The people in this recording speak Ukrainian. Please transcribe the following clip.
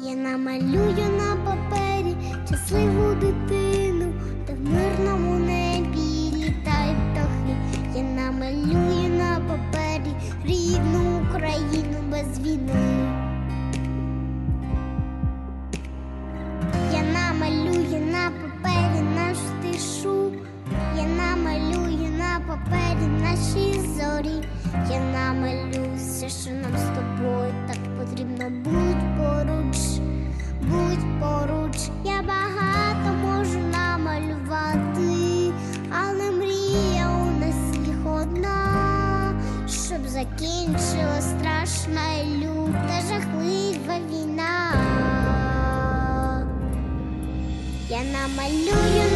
Я намалюю на папері щасливу дитину, та в мирному небі літають птахи. Я намалюю на папері рідну Україну без війни. Я намалюю на папері нашу тишу, я намалюю на папері наші зорі. Я намалюю все, що нам з тобою так потрібно. Щоб закінчилась страшна люта жахлива війна. Я намалюю